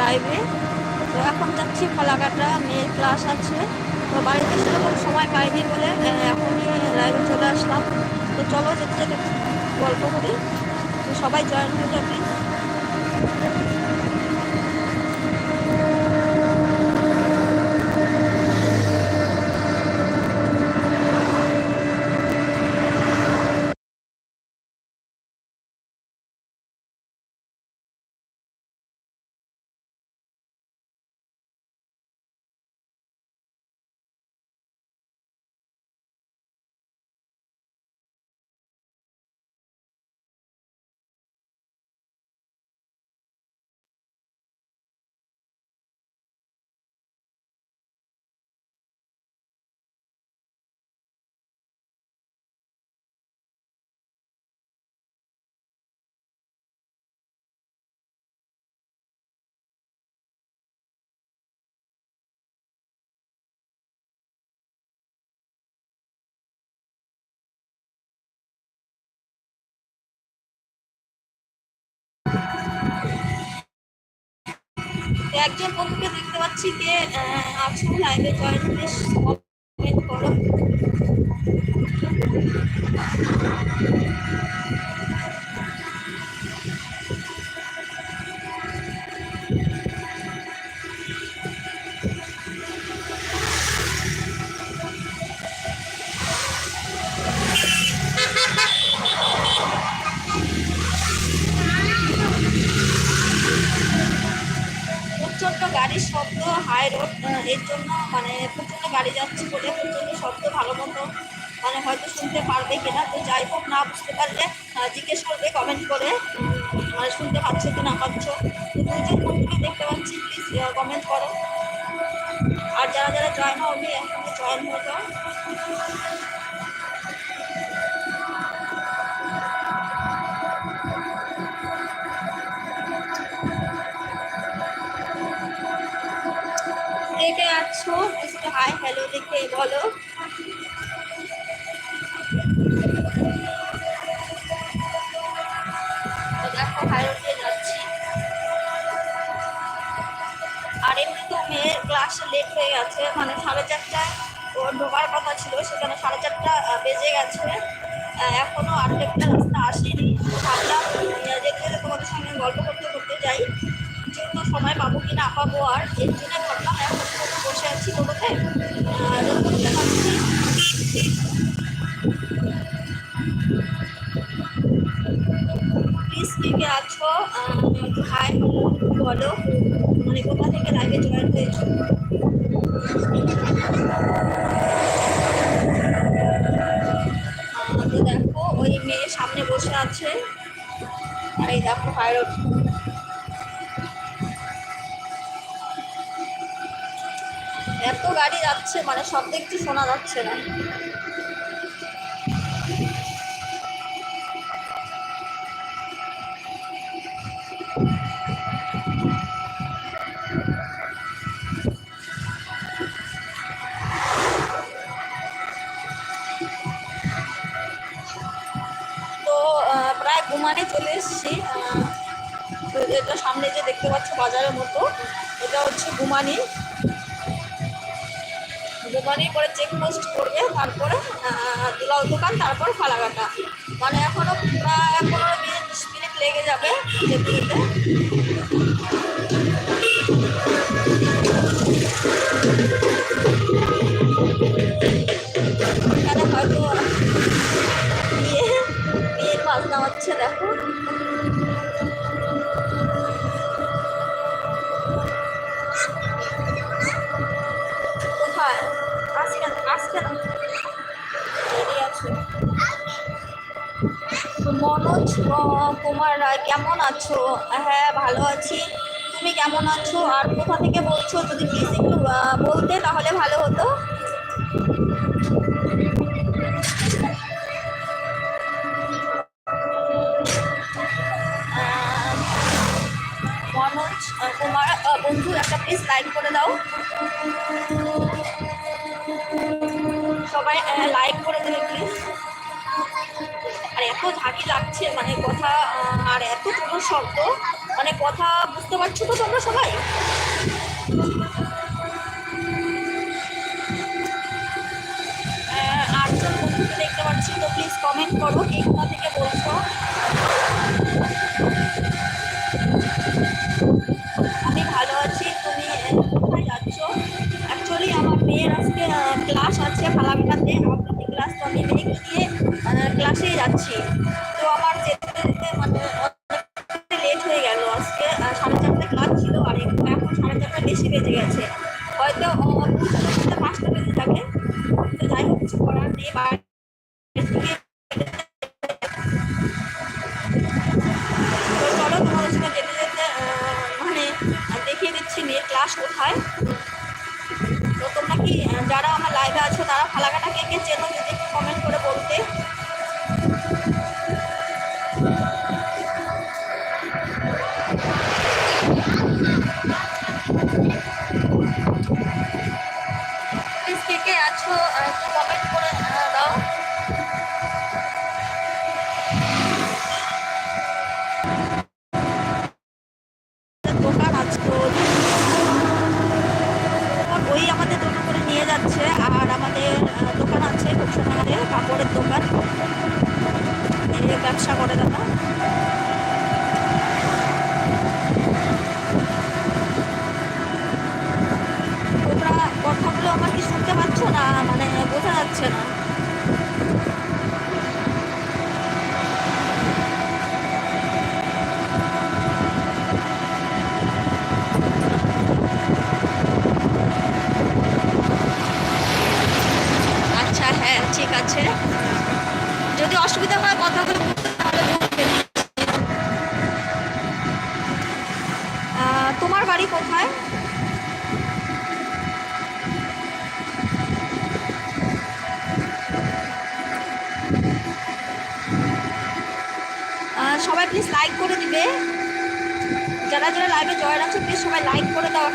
লাইভে তো এখন যাচ্ছি কলাকাটা মেয়ের ক্লাস আছে। তো বাড়িতে সেরকম সময় পাইনি বলে এখনই লাইভে চলে আসলাম। তো চলো যেতে গল্প করি। তো সবাই জয়েন হয়ে যাবে একজন বন্ধুকে দেখতে পাচ্ছি যে আছো লাইভে জয়েন কমেন্ট করো। প্রচণ্ড গাড়ির শব্দ হাই রোডের জন্য মানে প্রচণ্ড গাড়ি যাচ্ছে বলে প্রচণ্ড শব্দ, ভালো মতো মানে হয়তো শুনতে পারবে কিনা। তো যাই হোক, না বুঝতে পারলে জিজ্ঞেস করবে কমেন্ট করে মানে শুনতে পাচ্ছ কি না পাচ্ছ তো দুজন বন্ধুকে দেখতে পাচ্ছি প্লিজ কমেন্ট করো। আর যারা যারা জয়েন হওনি এখন জয়েন হয়ে যাও হাই হ্যালো দেখে বলো। দেখো হাইরোডে যাচ্ছি। আর এমনি তো মেয়ের ক্লাসে লেট হয়ে গেছে মানে সাড়ে চারটায় ঢোকার কথা ছিল সেখানে সাড়ে চারটা বেজে গেছে। আহ, এখনও আর্ধেকটা রাস্তা আসেনি। ভাবলাম যেতে তোমাদের সঙ্গে গল্প করতে করতে যাই। যেহেতু সময় পাবো কি না পাবো আর এর প্লিজ কে কে আছো হাই, বলো মানে কোথা থেকে লাইভে জয়েন হয়েছো? তো দেখো, ওই মেয়ে সামনে বসে আছে। আর এই দেখো পাইলট এত গাড়ি যাচ্ছে মানে সব দেখছি শোনা যাচ্ছে না। প্রায় চলে এসেছি। তো এটা সামনে যে দেখতে পাচ্ছ বাজারের মতো, এটা হচ্ছে গুমানি। গুমানি পরে চেকপোস্ট করবে, তারপরে দুলাও দোকান, তারপর ফালাকাটা। মানে এখনও প্রায় পনেরো বিশ মিনিট লেগে যাবে যেতে যেতে হয়তো বাজনা হচ্ছে দেখো। কোথায়? আজকে আজকে না রেডি মনোজ কুমার রায়, কেমন আছো? হ্যাঁ ভালো আছি। তুমি কেমন আছো? আর কোথা থেকে বলছো? যদি প্লিজ একটু বলতে, তাহলে ভালো হতো। লাইক করে দাও। সবাই লাইক করে দেবে প্লিজ আর এত ঝাঁকি লাগছে মানে কথা আর এত ছোট শব্দ মানে কথা বুঝতে পারছ তো তোমরা সবাই? আটজন বন্ধুকে দেখতে পাচ্ছি, তো প্লিজ কমেন্ট করো কে কোথা থেকে বলছো। আমি ক্লাস প্লিজ লাইক করে দিবে। যারা যারা লাইভে জয়েন আছে প্লিজ সবাই লাইক করে দেওয়ার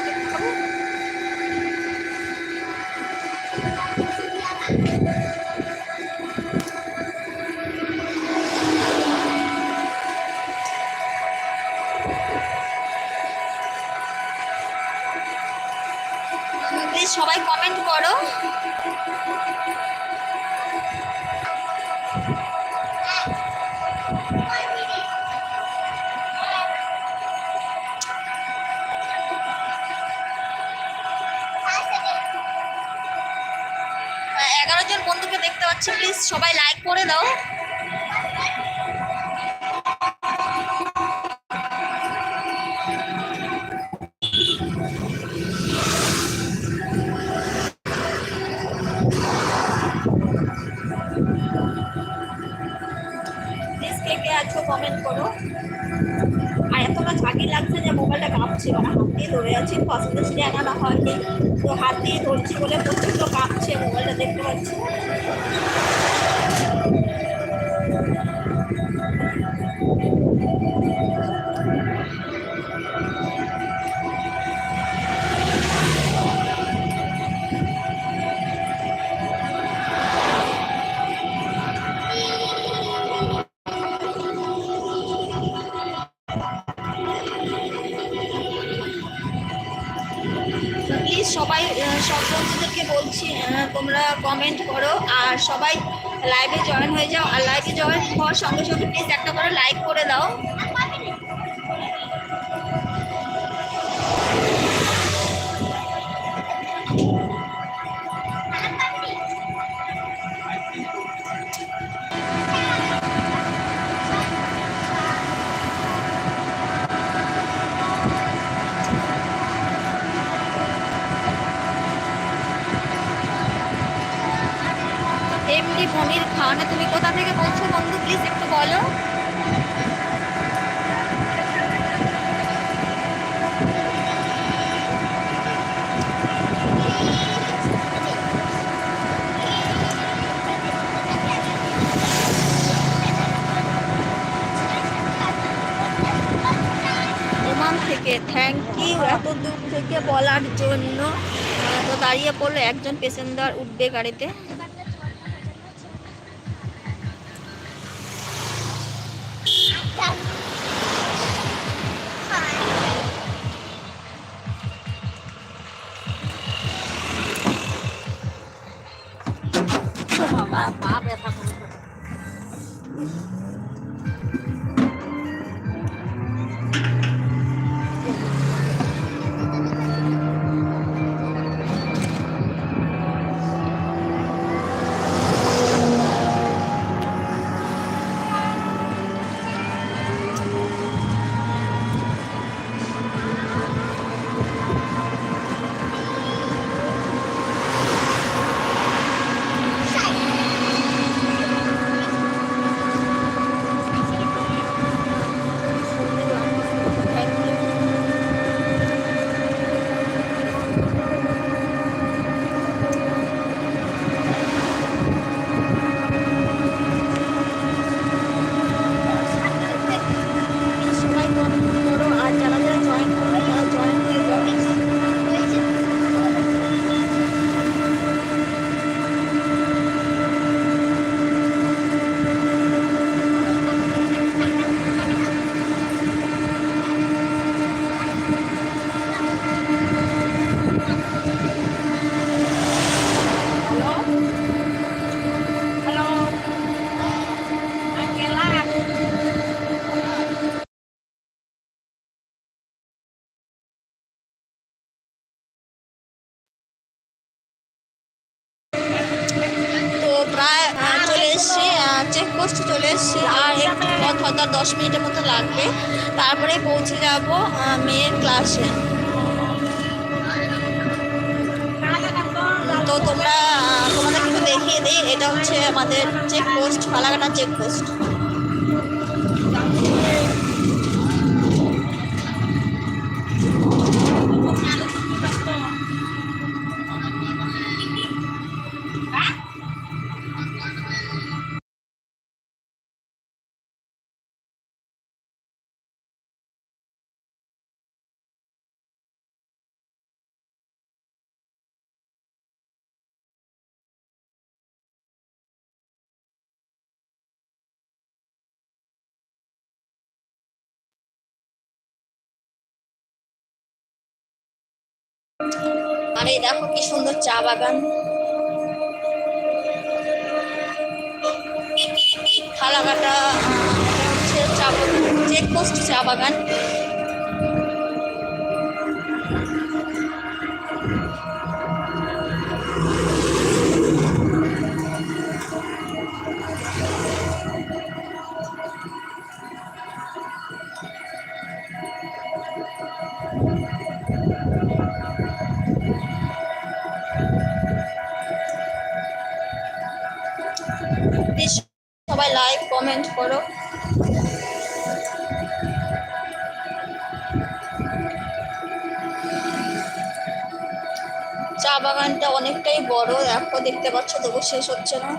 সবাই লাইক করে দাও আছো কমেন্ট করো। আর এতটা লাগছে যে মোবাইলটা কাঁপছে মানে হাত দিয়ে ধরে আছি পছন্দ ছিল আনা হয়নি। তো হাত দিয়ে ধরছি বলে কমেন্ট করো আর সবাই লাইভে জয়েন হয়ে যাও। আর লাইভে জয়েন হওয়ার সঙ্গে সঙ্গে প্লিজ একটা করে লাইক করে দাও। মনির তুমি কোথা থেকে বলছো বন্ধু? প্লিজ একটু বলো। থেকে থ্যাংক ইউ এত দূর থেকে বলার জন্য। তো দাঁড়িয়ে পড়ল একজন পেসেঞ্জার উঠবে গাড়িতে। পোস্টে চলে এসেছি, আর একটু পথ হয়তো দশ মিনিটের মতো লাগবে। তারপরে পৌঁছে যাব মেয়ের ক্লাসে তো তোমরা তোমাদের একটু দেখিয়ে দিই, এটা হচ্ছে আমাদের চেক পোস্ট ফালাকাটা চেক আর এই দেখো কি সুন্দর চা বাগান। থালাঘাটা হচ্ছে চা চেক পোস্ট চা বাগান। সবাই লাইক কমেন্ট করো। চা বাগানটা অনেকটাই বড় দেখো দেখতে পাচ্ছ তবু শেষ হচ্ছে না।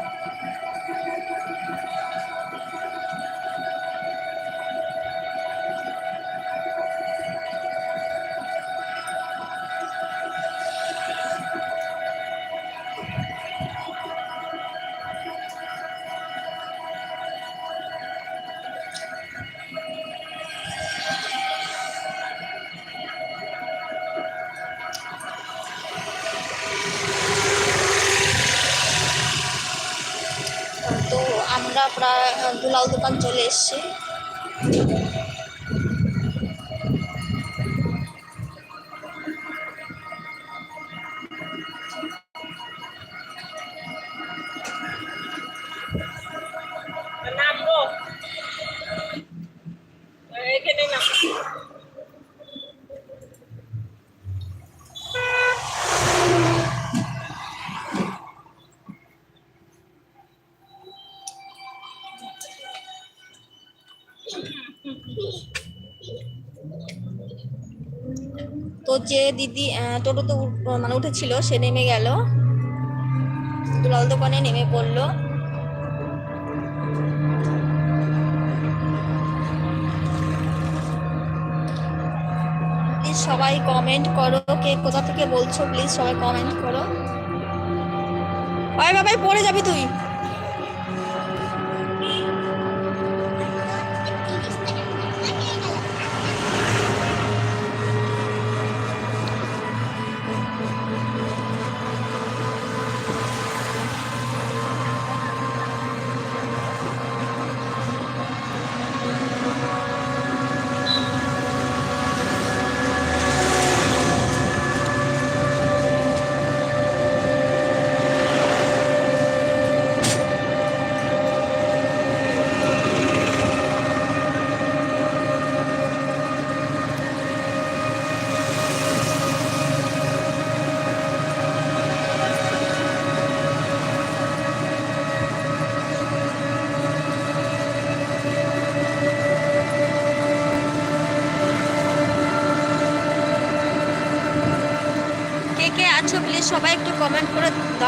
যে দিদি টোটোতে মানে উঠেছিল, সে নেমে গেল। দুলাল দোকানে নেমে পড়ল। সবাই কমেন্ট করো, কে কোথা থেকে বলছো প্লিজ সবাই কমেন্ট করো। বাবাই, পড়ে যাবি তুই।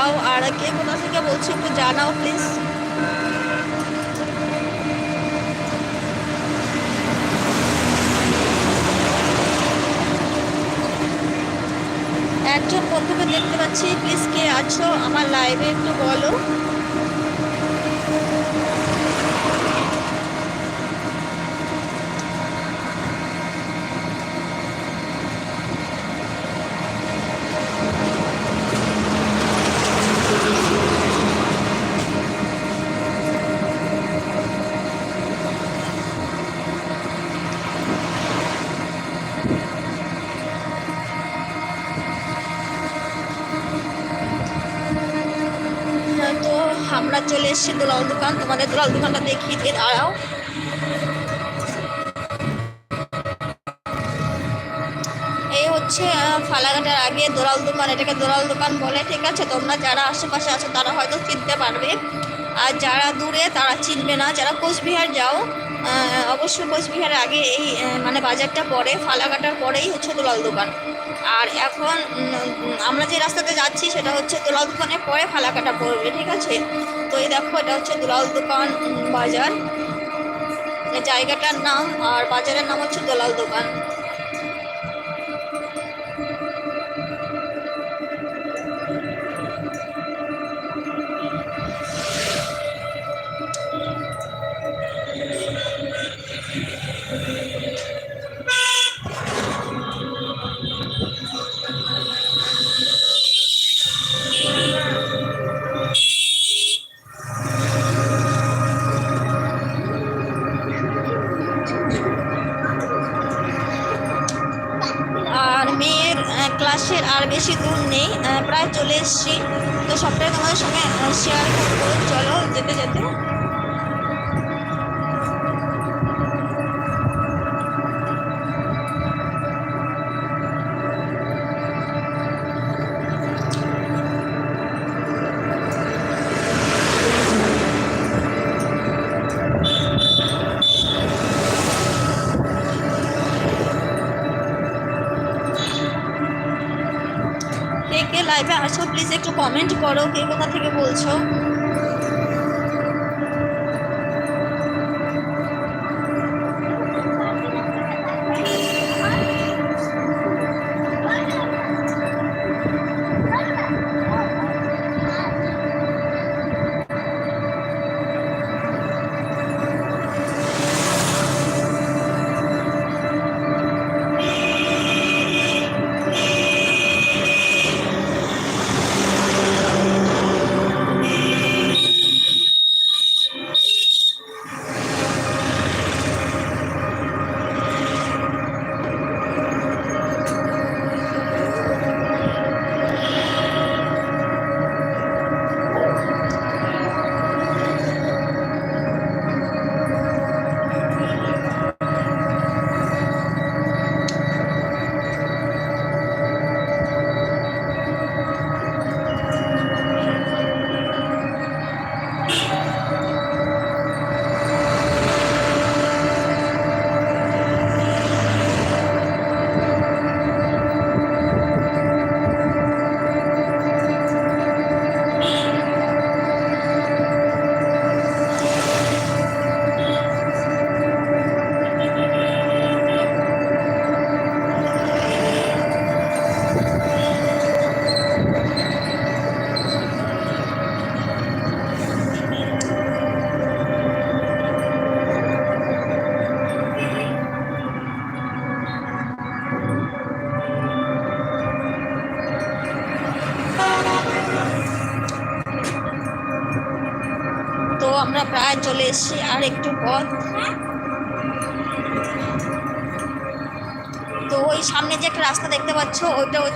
দাও আর কে কোথা থেকে বলছো একটু জানাও প্লিজ একজন বন্ধুকে দেখতে পাচ্ছি। প্লিজ কে আছো আমার লাইভে একটু বলো হ্যাঁ, তো আমরা দোলাল দোকান তোমাদের দোলাল দোকানটা দেখিয়ে দিয়ে দাঁড়াও। এই হচ্ছে আহ, ফালাকাটার আগে দোলাল দোকান এটাকে দোলাল দোকান বলে ঠিক আছে? তোমরা যারা আশেপাশে আছো তারা হয়তো চিনতে পারবে। আর যারা দূরে তারা চিনবে না। যারা কোচবিহার যাও আহ, অবশ্যই কোচবিহারের আগে এই মানে বাজারটা পড়ে ফালাকাটার পরেই হচ্ছে দোলাল দোকান। আর এখন আমরা যে রাস্তাতে যাচ্ছি সেটা হচ্ছে দোলাল দোকানের পরে ফালাকাটা পড়বে ঠিক আছে? তো এই দেখো, এটা হচ্ছে দোলাল দোকান বাজার। জায়গাটার নাম আর বাজারের নাম হচ্ছে দোলাল দোকান। ক্লাসের আর বেশি দূর নেই প্রায় চলে এসছি। তো সবটাই তোমাদের সঙ্গে শেয়ার করব। চলো, যেতে যেতে। করো কে কোথা থেকে বলছো?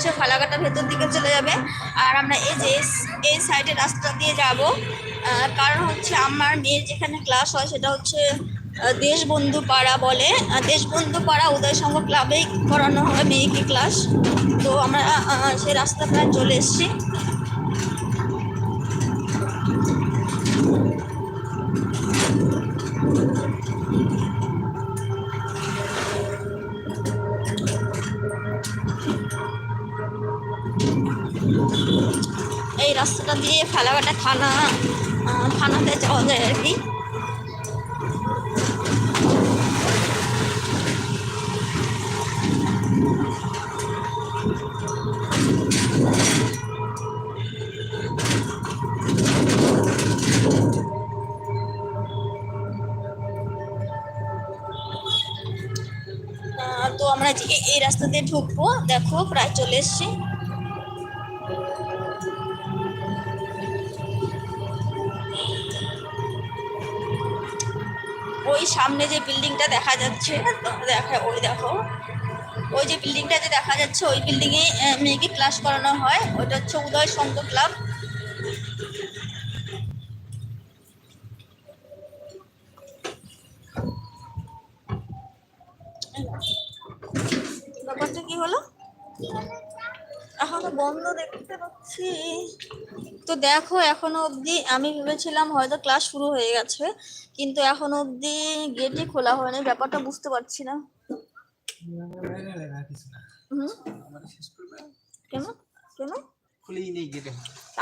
হচ্ছে ফালাকাটার ভেতর দিকে চলে যাবে। আর আমরা এই যে এই সাইডের রাস্তা দিয়ে যাব। কারণ হচ্ছে আমার মেয়ের যেখানে ক্লাস হয় সেটা হচ্ছে দেশবন্ধু পাড়া বলে। দেশবন্ধু পাড়া উদয় সংঘ ক্লাবেই করানো হয় মেয়েকে ক্লাস তো আমরা সেই রাস্তা প্রায় চলে এসেছি। রাস্তাটা দিয়ে ফালাকাটা থানা থানাতে যাওয়া যায় আর কি। তো আমরা এই রাস্তা দিয়ে ঢুকবো, দেখো, প্রায় চলে এসছি। ওই সামনে যে বিল্ডিংটা দেখা যাচ্ছে, দেখা, ওই দেখো। ওই যে বিল্ডিংটা যে দেখা যাচ্ছে, ওই বিল্ডিংয়ে মেয়েকে ক্লাস করানো হয়। ওইটা হচ্ছে উদয় সঙ্গ ক্লাব ব্যাপারটা কি হলো? এখনও বন্ধ দেখতে পাচ্ছি। তো দেখো, এখনও অবধি আমি ভেবেছিলাম হয়তো ক্লাস শুরু হয়ে গেছে। কিন্তু এখন অবধি গেটই খোলা হয়নি, ব্যাপারটা বুঝতে পারছি না। কেন? কেন?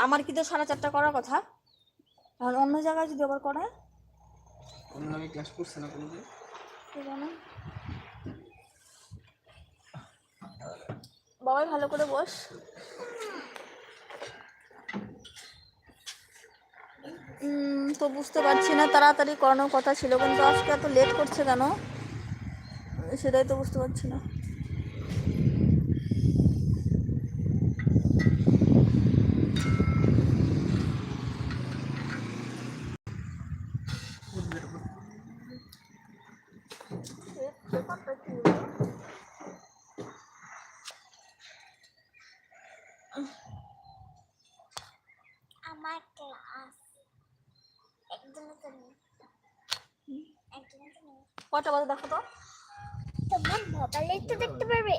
আমার কি তো সাড়ে চারটা করার কথা? আর অন্য জায়গায় যদি আবার করায়? অন্য আমি ক্লাস করছে না কোনো দিন কে জানে বাবাই ভালো করে বস। তো বুঝতে পারছি না, তাড়াতাড়ি করানোর কথা ছিল, কিন্তু আজকে এত লেট করছে কেন? সেটাই তো বুঝতে পারছি না। কটা বাজে দেখো তো। তোমার মোবাইলে তো দেখতে পারবে।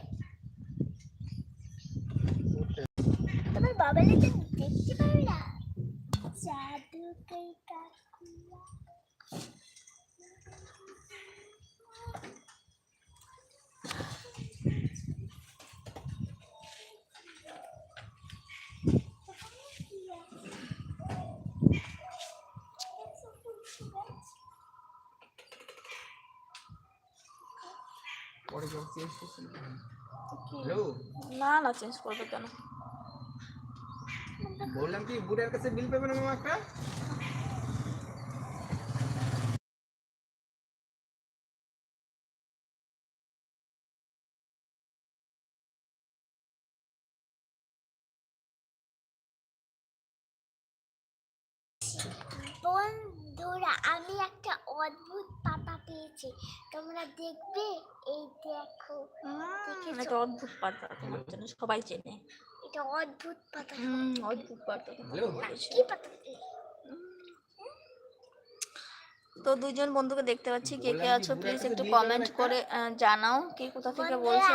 তোমার মোবাইলে তো দেখতে পারবে না? জাদু না হ্যালো না না চেঞ্জ করবে কেন বললাম কি বুড়ার কাছে বিল পাবে না মামা একটা বন্ধুরা, আমি একটা অদ্ভুত পাতা পেয়েছি তোমরা দেখবে এই দেখো এটা অদ্ভুত পাতা তোমার জন্য সবাই চেনে। এটা অদ্ভুত পাতা। হুম অদ্ভুত পাতা। কি পাতা? তো দুইজন বন্ধুকে দেখতে পাচ্ছি। কে কে আছো প্লিজ একটু কমেন্ট করে জানাও কে কোথা থেকে বলছো।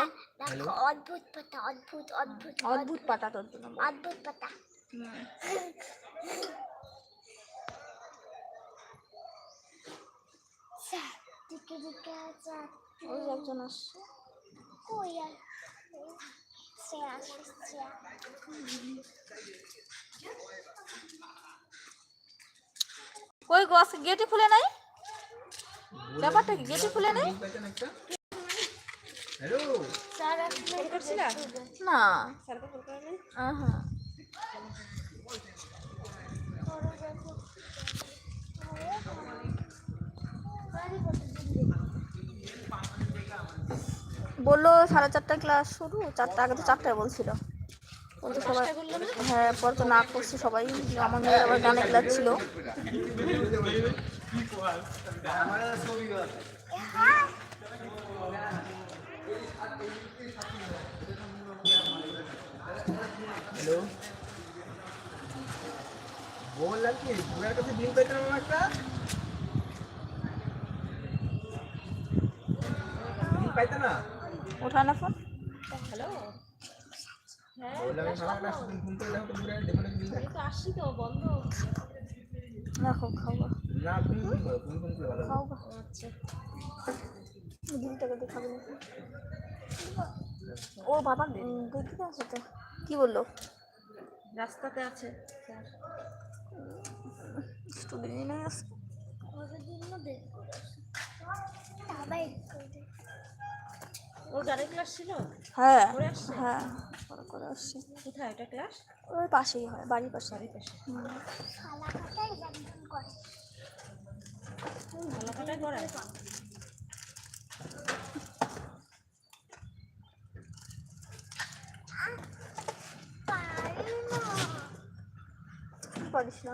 অদ্ভুত পাতা অদ্ভুত অদ্ভুত অদ্ভুত পাতা তোর জন্য অদ্ভুত পাতা। হুম। ওই একজন আসছে। কই আর? সে আসছে। কই গো আজকে গেটে খুলে নাই? ব্যাপারটা কি গেটে খুলে নাই? হ্যালো। স্যার আসলে না। আহা। বলল সাড়ে চারটা ক্লাস শুরু, চারটা, আগে তো চারটায় বলছিল বলতো সবাই হ্যাঁ পরে তো না করছে সবাই। আমার মেয়ের আবার গানে ক্লাস ছিল। হ্যালো বললাম না ওঠা না ফোন? রাখো নাকি ও বাবা দেখতে আছে তো। কি বলল? রাস্তাতে আছে। স্টুডেন্টই নাই আজকে ওদের জন্য দেখ সবাই করে ওর গানের ক্লাস ছিল? হ্যাঁ হ্যাঁ পরে করে আসছি। কোথায়? এটা ক্লাস ওই পাশেই হয় বাড়ির পাশে। বাড়ির পাশে। হুম। শালা কাটাই একদম করে। ভালো কাটায় করায় পারিস না।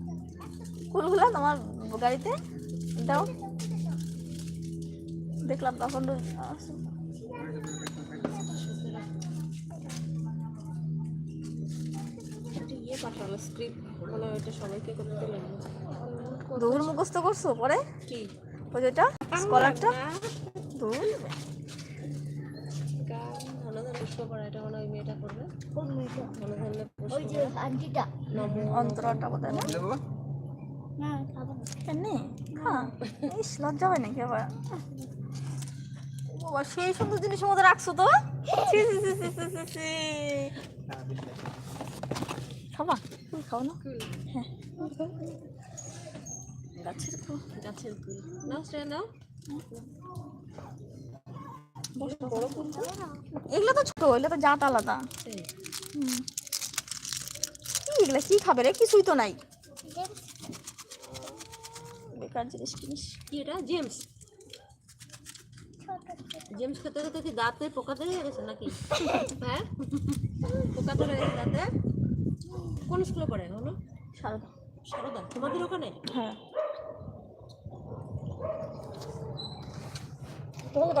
কুলগুলা তোমার গাড়িতে। দাও। দেখলাম তখন ইয়ে স্ক্রিপ্ট মানে ওইটা সবাইকে করতে লাগবে দৌড় মুখস্থ করছ পরে? কি? ওই যেটা স্কলারটা দৌড় মানে অন্তরাটা বোধ হয় না বুঝলে বাবা না খাব না। এমনি খা। ইস লজ্জা হয় নাকি আবার? বাবা সেই সুন্দর জিনিসের মধ্যে রাখছো তো? খাবা? তুমি খাও না? হ্যাঁ। গাছের তো গাছের ফুল নাও শ্রেয়া নাও। এগুলো তো ছোট এগুলো তো জাত আলাদা। কি এগুলো? কি খাবে রে? কিছুই তো নাই। জেমস, বেকার জিনিস কিনিস। কি এটা? জেমস। জেমস খেতে খেতে কি দাঁতে পোকা ধরে গেছে নাকি? হ্যাঁ? পোকা ধরে গেছে দাঁতে? কোন স্কুলে পড়ে হলো সারদা। সারদা? তোমাদের ওখানে? হ্যাঁ। তোমাদের